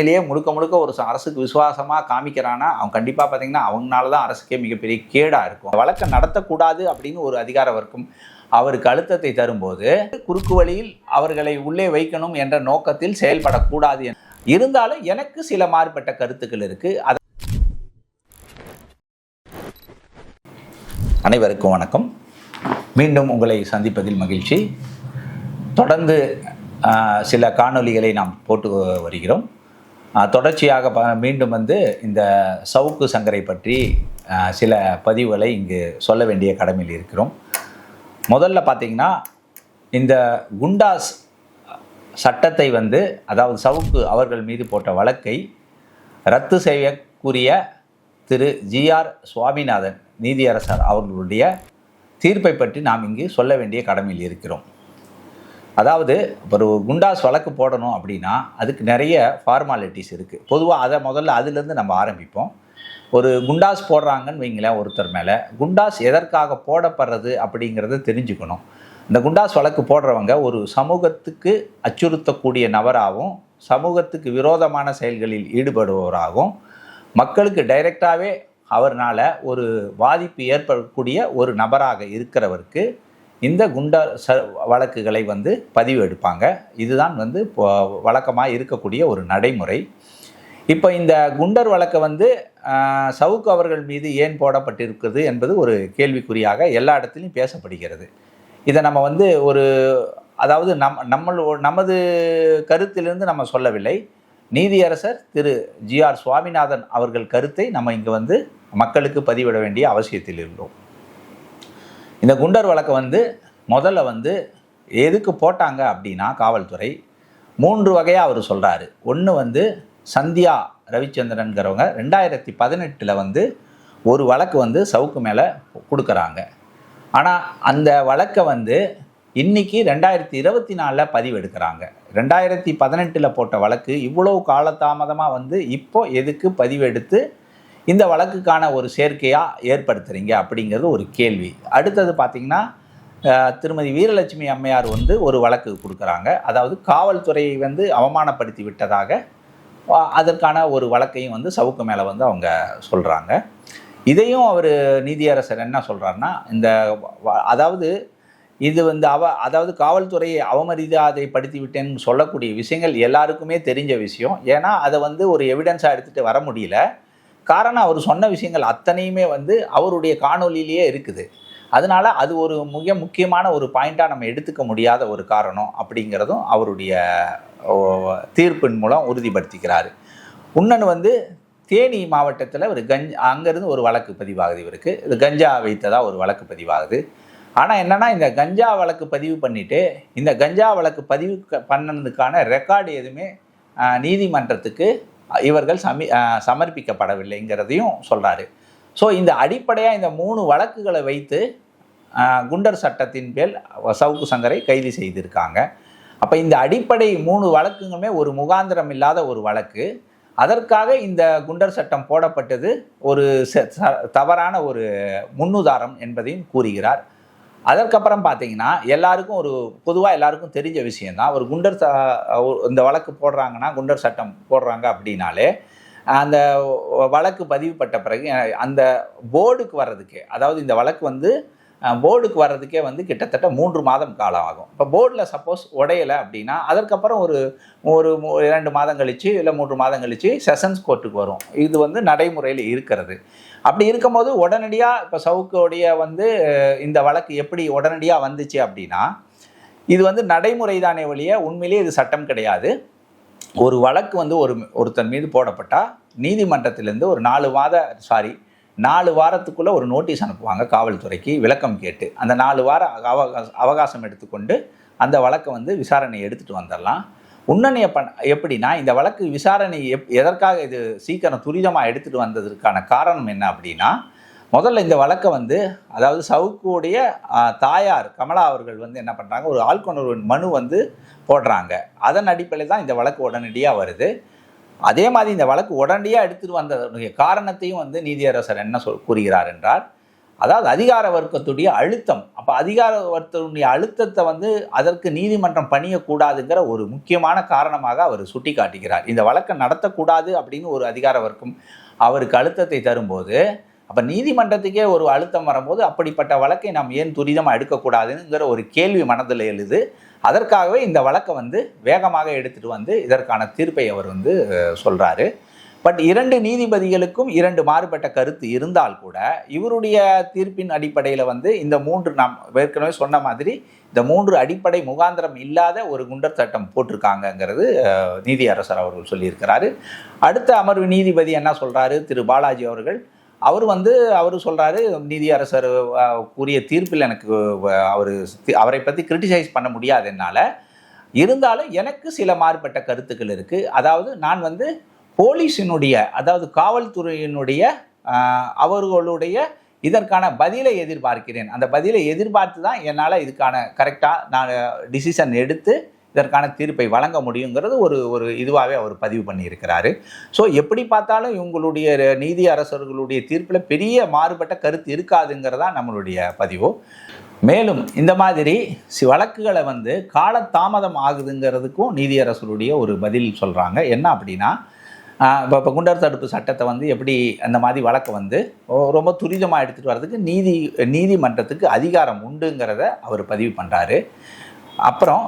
இதிலேயே முழுக்க முழுக்க ஒரு அரசுக்கு விசுவாசமாக காமிக்கிறானா அவன் கண்டிப்பாக பார்த்தீங்கன்னா அவங்களால தான் அரசுக்கே மிகப்பெரிய கேடாக இருக்கும். வழக்கை நடத்தக்கூடாது அப்படின்னு ஒரு அதிகார வர்க்கம் அவருக்கு அழுத்தத்தை தரும்போது குறுக்கு வழியில் அவர்களை உள்ளே வைக்கணும் என்ற நோக்கத்தில் செயல்படக்கூடாது இருந்தாலும் எனக்கு சில மாறுபட்ட கருத்துக்கள் இருக்குது அனைவருக்கும் வணக்கம். மீண்டும் உங்களை சந்திப்பதில் மகிழ்ச்சி. தொடர்ந்து சில காணொளிகளை நாம் போட்டு வருகிறோம். தொடர்ச்சியாக ப மீண்டும் வந்து இந்த சவுக்கு சங்கரை பற்றி சில பதிவுகளை இங்கு சொல்ல வேண்டிய கடமையில் இருக்கிறோம். முதல்ல பார்த்தீங்கன்னா இந்த குண்டாஸ் சட்டத்தை வந்து அதாவது சவுக்கு அவர்கள் மீது போட்ட வழக்கை ரத்து செய்யக்கூடிய திரு ஜிஆர் சுவாமிநாதன் நீதியரசர் அவர்களுடைய தீர்ப்பை பற்றி நாம் இங்கு சொல்ல வேண்டிய கடமையில் இருக்கிறோம். அதாவது ஒரு குண்டாஸ் வழக்கு போடணும் அப்படின்னா அதுக்கு நிறைய ஃபார்மாலிட்டிஸ் இருக்குது பொதுவாக அதை முதல்ல அதுலேருந்து நம்ம ஆரம்பிப்போம். ஒரு குண்டாஸ் போடுறாங்கன்னு வைங்களேன் ஒருத்தர் மேலே. குண்டாஸ் எதற்காக போடப்படுறது அப்படிங்கிறத தெரிஞ்சுக்கணும். இந்த குண்டாஸ் வழக்கு போடுறவங்க ஒரு சமூகத்துக்கு அச்சுறுத்தக்கூடிய நபராகவும் சமூகத்துக்கு விரோதமான செயல்களில் ஈடுபடுபவராகவும் மக்களுக்கு டைரெக்டாகவே அவர்னால் ஒரு பாதிப்பு ஏற்படக்கூடிய ஒரு நபராக இருக்கிறவருக்கு இந்த குண்டர் ச வழக்குகளை வந்து பதிவு எடுப்பாங்க. இதுதான் வந்து வழக்கமாக இருக்கக்கூடிய ஒரு நடைமுறை. இப்போ இந்த குண்டர் வழக்கை வந்து சவுக்கு அவர்கள் மீது ஏன் போடப்பட்டிருக்கிறது என்பது ஒரு கேள்விக்குறியாக எல்லா இடத்துலையும் பேசப்படுகிறது. இதை நம்ம வந்து ஒரு அதாவது நம் நம்மளோ நமது கருத்திலிருந்து நம்ம சொல்லவில்லை. நீதியரசர் திரு ஜிஆர் சுவாமிநாதன் அவர்கள் கருத்தை நம்ம இங்கே வந்து மக்களுக்கு பதிவிட வேண்டிய அவசியத்தில் இருந்தோம் இந்த குண்டர் வழக்கை வந்து முதல்ல வந்து எதுக்கு போட்டாங்க அப்படின்னா காவல்துறை? மூன்று வகையாக அவர் சொல்கிறாரு ஒன்று வந்து சந்தியா ரவிச்சந்திரன்கிறவங்க ரெண்டாயிரத்தி பதினெட்டில் வந்து ஒரு வழக்கு வந்து சவுக்கு மேலே கொடுக்குறாங்க. ஆனால் அந்த வழக்கை வந்து இன்னைக்கு ரெண்டாயிரத்தி இருபத்தி நாலில் பதிவு எடுக்கிறாங்க ரெண்டாயிரத்தி பதினெட்டில் போட்ட வழக்கு இவ்வளோ காலதாமதமாக வந்து இப்போ எதுக்கு பதிவெடுத்து இந்த வழக்குக்கான ஒரு சேர்க்கையாக ஏற்படுத்துகிறீங்க அப்படிங்கிறது ஒரு கேள்வி. அடுத்தது பார்த்திங்கன்னா திருமதி வீரலட்சுமி அம்மையார் வந்து ஒரு வழக்கு கொடுக்குறாங்க. அதாவது காவல்துறையை வந்து அவமானப்படுத்தி விட்டதாக அதற்கான ஒரு வழக்கையும் வந்து சவுக்கு மேலே வந்து அவங்க சொல்கிறாங்க இதையும் அவர் நீதியரசர் என்ன சொல்கிறாருன்னா இந்த அதாவது இது வந்து அவ அதாவது காவல்துறையை அவமரியாதைப்படுத்தி விட்டேன்னு சொல்லக்கூடிய விஷயங்கள் எல்லாருக்குமே தெரிஞ்ச விஷயம். ஏன்னா அதை வந்து ஒரு எவிடன்ஸாக எடுத்துகிட்டு வர முடியல. காரணம் அவர் சொன்ன விஷயங்கள் அத்தனையுமே வந்து அவருடைய காணொளியிலேயே இருக்குது. அதனால அது ஒரு மிக முக்கியமான ஒரு பாயிண்ட்டாக நம்ம எடுத்துக்க முடியாத ஒரு காரணம் அப்படிங்கிறதும் அவருடைய தீர்ப்பின் மூலம் உறுதிப்படுத்திக்கிறாரு. உன்னன் வந்து தேனி மாவட்டத்தில் ஒரு கஞ்ச் அங்கேருந்து ஒரு வழக்கு பதிவாகுது இவருக்கு. இது கஞ்சா வைத்ததாக ஒரு வழக்கு பதிவாகுது. ஆனால் என்னென்னா இந்த கஞ்சா வழக்கு பதிவு பண்ணிவிட்டு இந்த கஞ்சா வழக்கு பதிவு க- பண்ணதுக்கான ரெக்கார்டு எதுவுமே நீதிமன்றத்துக்கு இவர்கள் சமி சமர்ப்பிக்கப்படவில்லைங்கிறதையும் சொல்கிறாரு ஸோ இந்த அடிப்படையாக இந்த மூணு வழக்குகளை வைத்து குண்டர் சட்டத்தின் பேர் சவுக்கு சங்கரை கைது செய்திருக்காங்க. அப்போ இந்த அடிப்படை மூணு வழக்குங்களுமே ஒரு முகாந்திரம் இல்லாத ஒரு வழக்கு. அதற்காக இந்த குண்டர் சட்டம் போடப்பட்டது ஒரு ச- தவறான ஒரு முன்னுதாரணம் என்பதையும் கூறுகிறார். அதற்கப்புறம் பார்த்தீங்கன்னா எல்லாருக்கும் ஒரு பொதுவாக எல்லாருக்கும் தெரிஞ்ச விஷயந்தான் ஒரு குண்டர் ச- இந்த வழக்கு போடுறாங்கன்னா குண்டர் சட்டம் போடுறாங்க அப்படின்னாலே அந்த வழக்கு பதிவுப்பட்ட பிறகு அந்த போர்டுக்கு வர்றதுக்கு அதாவது இந்த வழக்கு வந்து போர்டுக்கு வர்றதுக்கே வந்து கிட்டத்தட்ட மூன்று மாதம் காலம் ஆகும். இப்போ போர்டில் சப்போஸ் உடையலை அப்படின்னா அதற்கப்புறம் ஒரு ஒரு இரண்டு மாதம் கழிச்சு இல்லை மூன்று மாதம் கழிச்சு செஷன்ஸ் கோர்ட்டுக்கு வரும். இது வந்து நடைமுறையில் இருக்கிறது. அப்படி இருக்கும்போது உடனடியாக இப்போ சவுக்கோடைய வந்து இந்த வழக்கு எப்படி உடனடியாக வந்துச்சு அப்படின்னா இது வந்து நடைமுறை தானே ஒழிய உண்மையிலேயே இது சட்டம் கிடையாது. ஒரு வழக்கு வந்து ஒரு ஒருத்தன் மீது போடப்பட்டால் நீதிமன்றத்திலேருந்து ஒரு நாலு மாத சாரி நாலு வாரத்துக்குள்ளே ஒரு நோட்டீஸ் அனுப்புவாங்க காவல்துறைக்கு விளக்கம் கேட்டு. அந்த நாலு வார அவகாசம் அவகாசம் எடுத்துக்கொண்டு அந்த வழக்கை வந்து விசாரணை எடுத்துகிட்டு வந்துடலாம். உன்னணிய பண் எப்படின்னா இந்த வழக்கு விசாரணை எப் எதற்காக இது சீக்கிரம் துரிதமாக எடுத்துகிட்டு வந்ததற்கான காரணம் என்ன அப்படின்னா முதல்ல இந்த வழக்கை வந்து அதாவது சவுக்குடைய தாயார் கமலா அவர்கள் வந்து என்ன பண்ணுறாங்க ஒரு ஆள்கொணர்வு மனு வந்து போடுறாங்க. அதன் அடிப்படையில் தான் இந்த வழக்கு உடனடியாக வருது. அதே மாதிரி இந்த வழக்கு உடனடியாக எடுத்துகிட்டு வந்ததனுடைய காரணத்தையும் வந்து நீதியரசர் என்ன சொல் கூறுகிறார் என்றால் அதாவது அதிகார வர்க்கத்துடைய அழுத்தம் அப்போ அதிகார வர்க்கத்துடைய அழுத்தத்தை வந்து அதற்கு நீதிமன்றம் பணியக்கூடாதுங்கிற ஒரு முக்கியமான காரணமாக அவர் சுட்டி காட்டுகிறார் இந்த வழக்கை நடத்தக்கூடாது அப்படின்னு ஒரு அதிகார வர்க்கம் அவருக்கு அழுத்தத்தை தரும்போது அப்போ நீதிமன்றத்துக்கே ஒரு அழுத்தம் வரும்போது அப்படிப்பட்ட வழக்கை நாம் ஏன் துரிதமாக எடுக்கக்கூடாதுங்கிற ஒரு கேள்வி மனதில் எழுது. அதற்காகவே இந்த வழக்கை வந்து வேகமாக எடுத்துகிட்டு வந்து இதற்கான தீர்ப்பை அவர் வந்து சொல்கிறாரு பட் இரண்டு நீதிபதிகளுக்கும் இரண்டு மாறுபட்ட கருத்து இருந்தால் கூட இவருடைய தீர்ப்பின் அடிப்படையில் வந்து இந்த மூன்று நாம் ஏற்கனவே சொன்ன மாதிரி இந்த மூன்று அடிப்படை முகாந்திரம் இல்லாத ஒரு குண்டர் சட்டம் போட்டிருக்காங்கங்கிறது நீதியரசர் அவர்கள் சொல்லியிருக்கிறாரு. அடுத்த அமர்வு நீதிபதி என்ன சொல்கிறாரு திரு. பாலாஜி அவர்கள் அவர் வந்து அவர் சொல்கிறாரு நீதியரசர் கூறிய தீர்ப்பில் எனக்கு அவர் அவரை பற்றி கிரிட்டிசைஸ் பண்ண முடியாது என்னால். இருந்தாலும் எனக்கு சில மாறுபட்ட கருத்துக்கள் இருக்குது அதாவது நான் வந்து போலீஸினுடைய அதாவது காவல்துறையினுடைய அவர்களுடைய இதற்கான பதிலை எதிர்பார்க்கிறேன். அந்த பதிலை எதிர்பார்த்து தான் என்னால் இதுக்கான கரெக்டாக நான் டிசிஷன் எடுத்து இதற்கான தீர்ப்பை வழங்க முடியுங்கிறது ஒரு ஒரு இதுவாகவே அவர் பதிவு பண்ணியிருக்கிறாரு. ஸோ எப்படி பார்த்தாலும் இவங்களுடைய நீதி அரசர்களுடைய தீர்ப்பில் பெரிய மாறுபட்ட கருத்து இருக்காதுங்கிறதா நம்மளுடைய பதிவு. மேலும் இந்த மாதிரி சி- வழக்குகளை வந்து காலதாமதம் ஆகுதுங்கிறதுக்கும் நீதியரசருடைய ஒரு பதில் சொல்கிறாங்க என்ன அப்படின்னா இப்போ இப்போ குண்டர் தடுப்பு சட்டத்தை வந்து எப்படி அந்த மாதிரி வழக்கை வந்து ரொம்ப துரிதமாக எடுத்துகிட்டு வர்றதுக்கு நீதி நீதிமன்றத்துக்கு அதிகாரம் உண்டுங்கிறத அவர் பதிவு பண்ணுறாரு அப்புறம்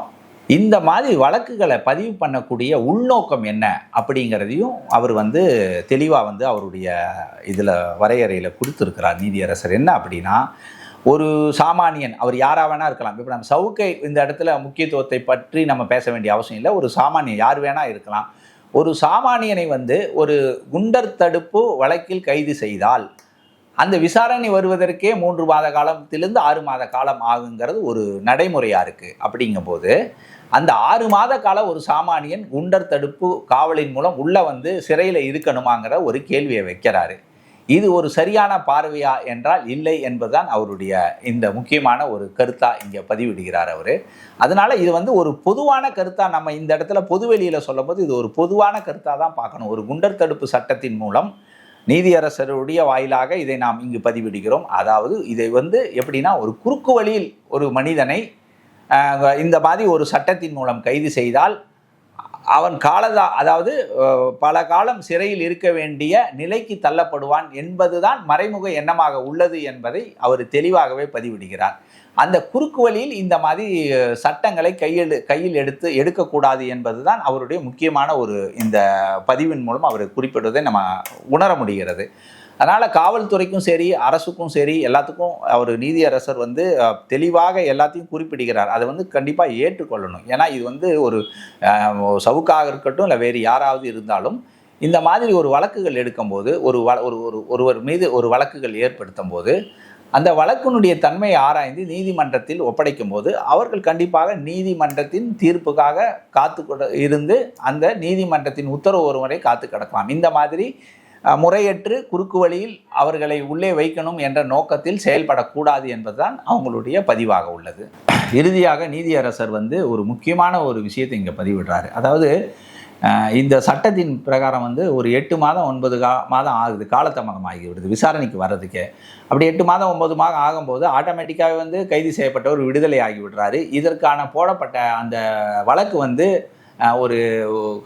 இந்த மாதிரி வழக்குகளை பதிவு பண்ணக்கூடிய உள்நோக்கம் என்ன அப்படிங்கிறதையும் அவர் வந்து தெளிவாக வந்து அவருடைய இதில் வரையறையில் கொடுத்துருக்கிறார் நீதியரசர். என்ன அப்படின்னா ஒரு சாமானியன் அவர் யாராக வேணா இருக்கலாம். இப்போ நம்ம சவுக்கை இந்த இடத்துல முக்கியத்துவத்தை பற்றி நம்ம பேச வேண்டிய அவசியம் இல்லை. ஒரு சாமானியன் யார் வேணா இருக்கலாம். ஒரு சாமானியனை வந்து ஒரு குண்டர் தடுப்பு வழக்கில் கைது செய்தால் அந்த விசாரணை வருவதற்கே மூன்று மாத காலத்திலிருந்து ஆறு மாத காலம் ஆகுங்கிறது ஒரு நடைமுறையாக இருக்குது அப்படிங்கும்போது அந்த ஆறு மாத கால ஒரு சாமானியன் குண்டர் தடுப்பு காவலின் மூலம் உள்ளே வந்து சிறையில் இருக்கணுமாங்கிற ஒரு கேள்வியை வைக்கிறாரு. இது ஒரு சரியான பார்வையா என்றால் இல்லை என்பதுதான் அவருடைய இந்த முக்கியமான ஒரு கருத்தா இங்கே பதிவிடுகிறார் அவர். அதனால இது வந்து ஒரு பொதுவான கருத்தா நம்ம இந்த இடத்துல பொதுவெளியில் சொல்லும்போது இது ஒரு பொதுவான கருத்தா தான் பார்க்கணும். ஒரு குண்டர் தடுப்பு சட்டத்தின் மூலம் நீதியரசருடைய வாயிலாக இதை நாம் இங்கு பதிவிடுகிறோம். அதாவது இதை வந்து எப்படின்னா ஒரு குறுக்கு வழியில் ஒரு மனிதனை இந்த மாதிரி ஒரு சட்டத்தின் மூலம் கைது செய்தால் அவன் காலதா அதாவது பல காலம் சிறையில் இருக்க வேண்டிய நிலைக்கு தள்ளப்படுவான் என்பதுதான் மறைமுக எண்ணமாக உள்ளது என்பதை அவர் தெளிவாகவே பதிவிடுகிறார். அந்த குறுக்கு வழியில் இந்த மாதிரி சட்டங்களை கையில் கையில் எடுத்து எடுக்கக்கூடாது என்பதுதான் அவருடைய முக்கியமான ஒரு இந்த பதிவின் மூலம் அவர் குறிப்பிடுவதை நம்ம உணர முடிகிறது. அதனால் காவல்துறைக்கும் சரி அரசுக்கும் சரி எல்லாத்துக்கும் அவர் நீதியரசர் வந்து தெளிவாக எல்லாத்தையும் குறிப்பிடுகிறார். அதை வந்து கண்டிப்பாக ஏற்றுக்கொள்ளணும். ஏன்னா இது வந்து ஒரு சவுக்காக இருக்கட்டும் இல்லை வேறு யாராவது இருந்தாலும் இந்த மாதிரி ஒரு வழக்குகள் எடுக்கும்போது ஒரு வ ஒரு ஒரு ஒருவர் மீது ஒரு வழக்குகள் ஏற்படுத்தும் போது அந்த வழக்கினுடைய தன்மையை ஆராய்ந்து நீதிமன்றத்தில் ஒப்படைக்கும் போது அவர்கள் கண்டிப்பாக நீதிமன்றத்தின் தீர்ப்புக்காக காத்து இருந்து அந்த நீதிமன்றத்தின் உத்தரவு ஒரு முறை காத்து கிடக்கலாம். இந்த மாதிரி முறையற்று குறுக்கு வழியில் அவர்களை உள்ளே வைக்கணும் என்ற நோக்கத்தில் செயல்படக்கூடாது என்பதுதான் அவங்களுடைய பதிவாக உள்ளது. இறுதியாக நீதியரசர் வந்து ஒரு முக்கியமான ஒரு விஷயத்தை இங்கே பதிவிடுறாரு. அதாவது இந்த சட்டத்தின் பிரகாரம் வந்து ஒரு எட்டு மாதம் ஒன்பது கா மாதம் ஆகுது காலதாமதம் ஆகிவிடுது விசாரணைக்கு வர்றதுக்கே. அப்படி எட்டு மாதம் ஒன்பது மாதம் ஆகும்போது ஆட்டோமேட்டிக்காகவே வந்து கைது செய்யப்பட்டவர் விடுதலை ஆகிவிடுறாரு இதற்கான போடப்பட்ட அந்த வழக்கு வந்து ஒரு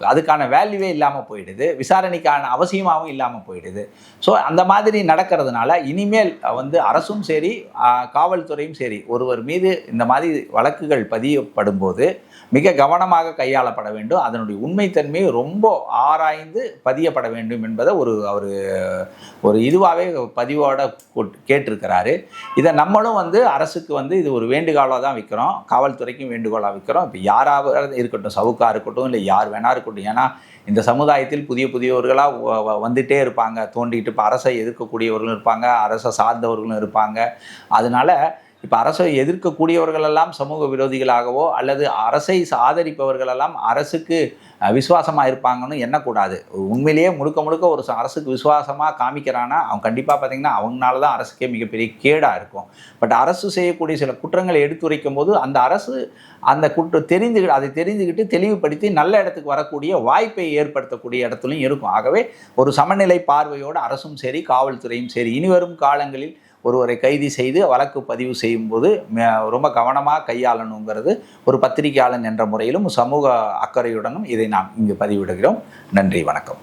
அதுக்கான வேல்யூவே இல்லாமல் போயிடுது. விசாரணைக்கான அவசியமாகவும் இல்லாமல் போயிடுது. ஸோ அந்த மாதிரி நடக்கிறதுனால இனிமேல் வந்து அரசும் சரி காவல்துறையும் சரி ஒருவர் மீது இந்த மாதிரி வழக்குகள் பதியப்படும் போது மிக கவனமாக கையாளப்பட வேண்டும். அதனுடைய உண்மைத்தன்மையை ரொம்ப ஆராய்ந்து பதியப்பட வேண்டும் என்பதை ஒரு அவர் ஒரு இதுவாகவே பதிவோட கொட்- கேட்டிருக்கிறாரு. இதை நம்மளும் வந்து அரசுக்கு வந்து இது ஒரு வேண்டுகோளாக தான் வைக்கிறோம். காவல்துறைக்கும் வேண்டுகோளாக வைக்கிறோம். இப்போ யாராவது இருக்கட்டும் சவுக்கா இருக்கட்டும் இல்லை யார் வேணா இருக்கட்டும். ஏன்னா இந்த சமுதாயத்தில் புதிய புதியவர்களாக வந்துட்டே இருப்பாங்க. தோண்டிட்டு இப்போ அரசை எதிர்க்கக்கூடியவர்களும் இருப்பாங்க. அரசை சார்ந்தவர்களும் இருப்பாங்க. அதனால இப்போ அரசை எதிர்க்கக்கூடியவர்களெல்லாம் சமூக விரோதிகளாகவோ அல்லது அரசை ஆதரிப்பவர்களெல்லாம் அரசுக்கு விசுவாசமாக இருப்பாங்கன்னு எண்ணக்கூடாது. உண்மையிலேயே முழுக்க முழுக்க ஒரு அரசுக்கு விசுவாசமாக காமிக்கிறான்னா அவன் கண்டிப்பாக பார்த்தீங்கன்னா அவங்களால தான் அரசுக்கே மிகப்பெரிய கேடாக இருக்கும். பட் அரசு செய்யக்கூடிய சில குற்றங்களை எடுத்துரைக்கும் போது அந்த அரசு அந்த குற்றம் தெரிந்துக்கிட்டு அதை தெரிந்துக்கிட்டு தெளிவுபடுத்தி நல்ல இடத்துக்கு வரக்கூடிய வாய்ப்பை ஏற்படுத்தக்கூடிய இடத்துலையும் இருக்கும். ஆகவே ஒரு சமநிலை பார்வையோடு அரசும் சரி காவல்துறையும் சரி இனிவரும் காலங்களில் ஒருவரை கைது செய்து வழக்கு பதிவு செய்யும்போது ரொம்ப கவனமாக கையாளணுங்கிறது ஒரு பத்திரிகையாளன் என்ற முறையிலும் சமூக அக்கறையுடனும் இதை நாம் இங்கு பதிவிடுகிறோம். நன்றி வணக்கம்.